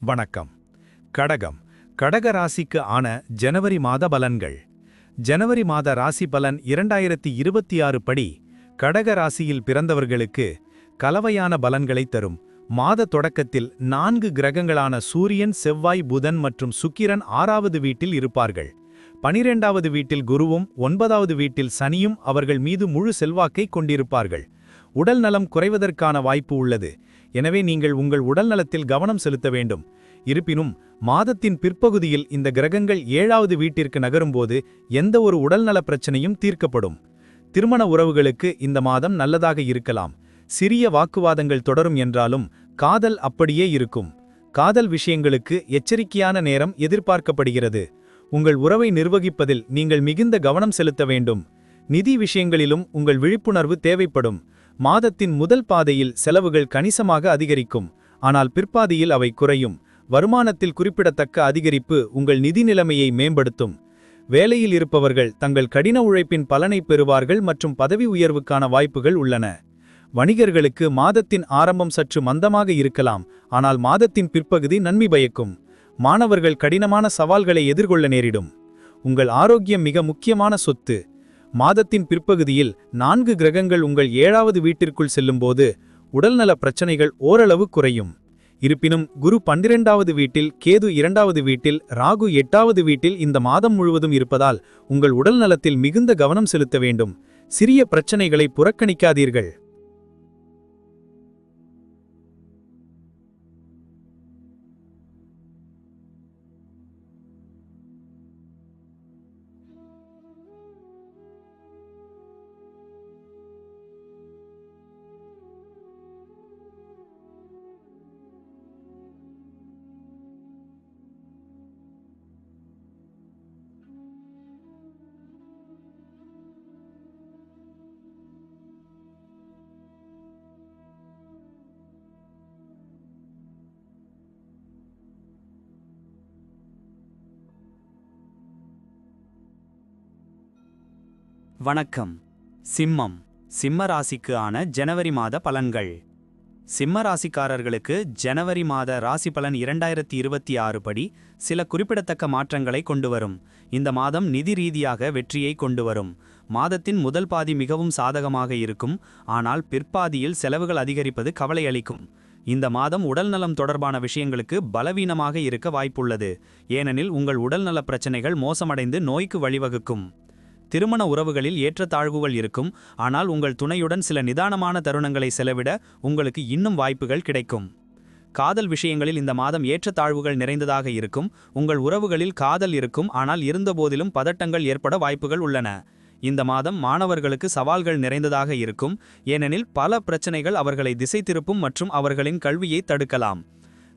வணக்கம். கடகம். கடக ராசிக்கு ஆன ஜனவரி மாத பலன்கள். ஜனவரி மாத ராசி பலன் இரண்டாயிரத்தி இருபத்தி ஆறு படி கடக ராசியில் பிறந்தவர்களுக்கு கலவையான பலன்களை தரும். மாத தொடக்கத்தில் நான்கு கிரகங்களான சூரியன் செவ்வாய் புதன் மற்றும் சுக்கிரன் ஆறாவது வீட்டில் இருப்பார்கள். பனிரெண்டாவது வீட்டில் குருவும் ஒன்பதாவது வீட்டில் சனியும் அவர்கள் மீது முழு செல்வாக்கை கொண்டிருப்பார்கள். உடல் நலம் குறைவதற்கான வாய்ப்பு உள்ளது. எனவே நீங்கள் உங்கள் உடல்நலத்தில் கவனம் செலுத்த வேண்டும். இருப்பினும் மாதத்தின் பிற்பகுதியில் இந்த கிரகங்கள் ஏழாவது வீட்டிற்கு நகரும்போது எந்த ஒரு உடல்நல பிரச்சனையும் தீர்க்கப்படும். திருமண உறவுகளுக்கு இந்த மாதம் நல்லதாக இருக்கலாம். சிறிய வாக்குவாதங்கள் தொடரும் என்றாலும் காதல் அப்படியே இருக்கும். காதல் விஷயங்களுக்கு எச்சரிக்கையான நேரம் எதிர்பார்க்கப்படுகிறது. உங்கள் உறவை நிர்வகிப்பதில் நீங்கள் மிகுந்த கவனம் செலுத்த வேண்டும். நிதி விஷயங்களிலும் உங்கள் விழிப்புணர்வு தேவைப்படும். மாதத்தின் முதல் பாதையில் செலவுகள் கணிசமாக அதிகரிக்கும். ஆனால் பிற்பாதியில் அவை குறையும். வருமானத்தில் குறிப்பிடத்தக்க அதிகரிப்பு உங்கள் நிதி நிலைமையை மேம்படுத்தும். வேலையில் இருப்பவர்கள் தங்கள் கடின உழைப்பின் பலனை பெறுவார்கள் மற்றும் பதவி உயர்வுக்கான வாய்ப்புகள் உள்ளன. வணிகர்களுக்கு மாதத்தின் ஆரம்பம் சற்று மந்தமாக இருக்கலாம். ஆனால் மாதத்தின் பிற்பகுதி நன்மை பயக்கும். மாணவர்கள் கடினமான சவால்களை எதிர்கொள்ள நேரிடும். உங்கள் ஆரோக்கியம் மிக முக்கியமான சொத்து. மாதத்தின் பிற்பகுதியில் நான்கு கிரகங்கள் உங்கள் ஏழாவது வீட்டிற்குள் செல்லும்போது உடல்நல பிரச்சனைகள் ஓரளவு குறையும். இருப்பினும் குரு பன்னிரெண்டாவது வீட்டில் கேது இரண்டாவது வீட்டில் ராகு எட்டாவது வீட்டில் இந்த மாதம் முழுவதும் இருப்பதால் உங்கள் உடல் நலத்தில் மிகுந்த கவனம் செலுத்த வேண்டும். சிறிய பிரச்சனைகளை புறக்கணிக்காதீர்கள். வணக்கம். சிம்மம். சிம்ம ராசிக்கு ஆன ஜனவரி மாத பலன்கள். சிம்ம ராசிக்காரர்களுக்கு ஜனவரி மாத ராசி பலன் இரண்டாயிரத்தி இருபத்தி ஆறு படி சில குறிப்பிடத்தக்க மாற்றங்களை கொண்டு வரும் இந்த மாதம் நிதி ரீதியாக வெற்றியை கொண்டு வரும் மாதத்தின் முதல் பாதி மிகவும் சாதகமாக இருக்கும். ஆனால் பிற்பாதியில் செலவுகள் அதிகரிப்பது கவலையளிக்கும் இந்த மாதம் உடல்நலம் தொடர்பான விஷயங்களுக்கு பலவீனமாக இருக்க வாய்ப்புள்ளது. ஏனெனில் உங்கள் உடல்நல பிரச்சனைகள் மோசமடைந்து நோய்க்கு வழிவகுக்கும். திருமண உறவுகளில் ஏற்றத்தாழ்வுகள் இருக்கும். ஆனால் உங்கள் துணையுடன் சில நிதானமான தருணங்களை செலவிட உங்களுக்கு இன்னும் வாய்ப்புகள் கிடைக்கும். காதல் விஷயங்களில் இந்த மாதம் ஏற்றத்தாழ்வுகள் நிறைந்ததாக இருக்கும். உங்கள் உறவுகளில் காதல் இருக்கும். ஆனால் இருந்தபோதிலும் பதட்டங்கள் ஏற்பட வாய்ப்புகள் உள்ளன. இந்த மாதம் மாணவர்களுக்கு சவால்கள் நிறைந்ததாக இருக்கும். ஏனெனில் பல பிரச்சனைகள் அவர்களை திசை திருப்பும் மற்றும் அவர்களின் கல்வியை தடுக்கலாம்.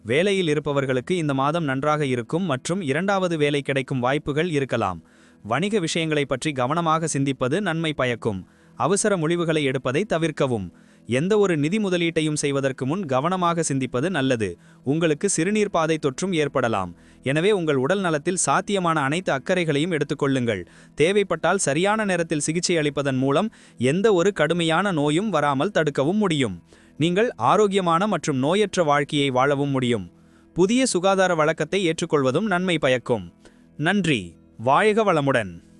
வேலையில் இருப்பவர்களுக்கு இந்த மாதம் நன்றாக இருக்கும் மற்றும் இரண்டாவது வேலை கிடைக்கும் வாய்ப்புகள் இருக்கலாம். வணிக விஷயங்களை பற்றி கவனமாக சிந்திப்பது நன்மை பயக்கும். அவசர முடிவுகளை எடுப்பதை தவிர்க்கவும். எந்த ஒரு நிதி முதலீட்டையும் செய்வதற்கு முன் கவனமாக சிந்திப்பது நல்லது. உங்களுக்கு சிறுநீர் பாதை தொற்றும் ஏற்படலாம். எனவே உங்கள் உடல் நலத்தில் சாத்தியமான அனைத்து அக்கறைகளையும் எடுத்துக்கொள்ளுங்கள் தேவைப்பட்டால் சரியான நேரத்தில் சிகிச்சை அளிப்பதன் மூலம் எந்த ஒரு கடுமையான நோயும் வராமல் தடுக்கவும் முடியும். நீங்கள் ஆரோக்கியமான மற்றும் நோயற்ற வாழ்க்கையை வாழவும் முடியும். புதிய சுகாதார வழக்கத்தை ஏற்றுக்கொள்வதும் நன்மை பயக்கும். நன்றி. வாழ்க வளமுடன்.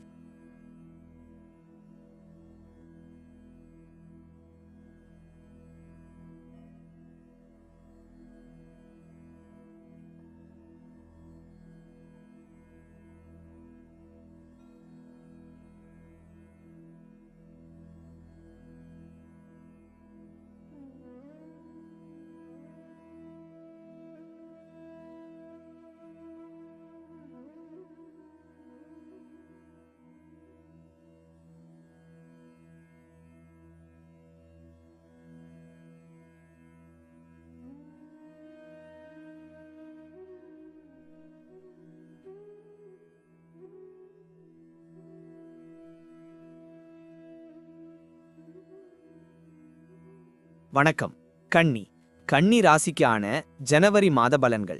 வணக்கம். கன்னி. கன்னி ராசிக்கான ஜனவரி மாத பலன்கள்.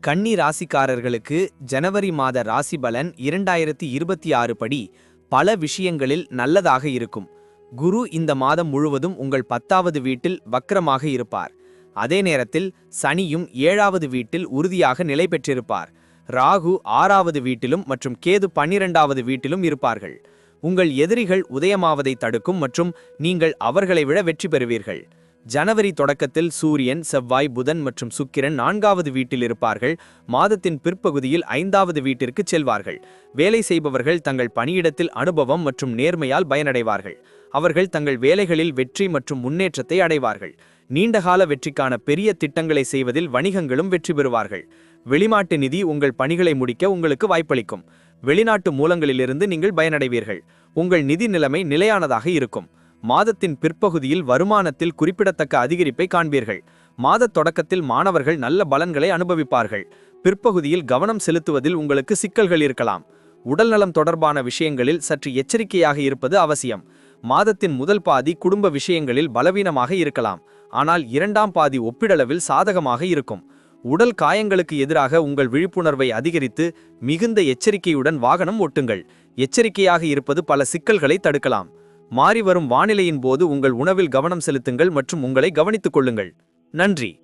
கன்னி ராசிக்காரர்களுக்கு ஜனவரி மாத ராசி பலன் இரண்டாயிரத்தி இருபத்தி ஆறு படி பல விஷயங்களில் நல்லதாக இருக்கும். குரு இந்த மாதம் முழுவதும் உங்கள் பத்தாவது வீட்டில் வக்கரமாக இருப்பார். அதே நேரத்தில் சனியும் ஏழாவது வீட்டில் உறுதியாக நிலை பெற்றிருப்பார். ராகு ஆறாவது வீட்டிலும் மற்றும் கேது பன்னிரெண்டாவது வீட்டிலும் இருப்பார்கள். உங்கள் எதிரிகள் உதயமாவதை தடுக்கும் மற்றும் நீங்கள் அவர்களை விட வெற்றி பெறுவீர்கள். ஜனவரி தொடக்கத்தில் சூரியன் செவ்வாய் புதன் மற்றும் சுக்கிரன் நான்காவது வீட்டில் இருப்பார்கள். மாதத்தின் பிற்பகுதியில் ஐந்தாவது வீட்டிற்கு செல்வார்கள். வேலை செய்பவர்கள் தங்கள் பணியிடத்தில் அனுபவம் மற்றும் நேர்மையால் பயனடைவார்கள். அவர்கள் தங்கள் வேலைகளில் வெற்றி மற்றும் முன்னேற்றத்தை அடைவார்கள். நீண்டகால வெற்றிக்கான பெரிய திட்டங்களை செய்வதில் வணிகங்களும் வெற்றி பெறுவார்கள். வெளிநாட்டு நிதி உங்கள் பணிகளை முடிக்க உங்களுக்கு வாய்ப்பளிக்கும். வெளிநாட்டு மூலங்களிலிருந்து நீங்கள் பயனடைவீர்கள். உங்கள் நிதி நிலைமை நிலையானதாக இருக்கும். மாதத்தின் பிற்பகுதியில் வருமானத்தில் குறிப்பிடத்தக்க அதிகரிப்பை காண்பீர்கள். மாதத் தொடக்கத்தில் மாணவர்கள் நல்ல பலன்களை அனுபவிப்பார்கள். பிற்பகுதியில் கவனம் செலுத்துவதில் உங்களுக்கு சிக்கல்கள் இருக்கலாம். உடல்நலம் தொடர்பான விஷயங்களில் சற்று எச்சரிக்கையாக இருப்பது அவசியம். மாதத்தின் முதல் பாதி குடும்ப விஷயங்களில் பலவீனமாக இருக்கலாம். ஆனால் இரண்டாம் பாதி ஒப்பிடளவில் சாதகமாக இருக்கும். உடல் காயங்களுக்கு எதிராக உங்கள் விழிப்புணர்வை அதிகரித்து மிகுந்த எச்சரிக்கையுடன் வாகனம் ஓட்டுங்கள். எச்சரிக்கையாக இருப்பது பல சிக்கல்களை தடுக்கலாம். மாறி வரும் வானிலையின் போது உங்கள் உணவில் கவனம் செலுத்துங்கள் மற்றும் உங்களை கவனித்துக் கொள்ளுங்கள். நன்றி.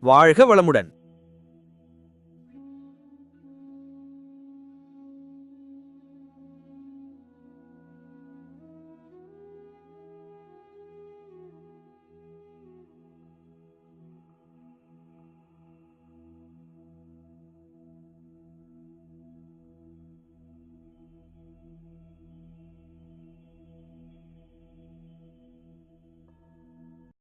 வாழ்க வளமுடன்.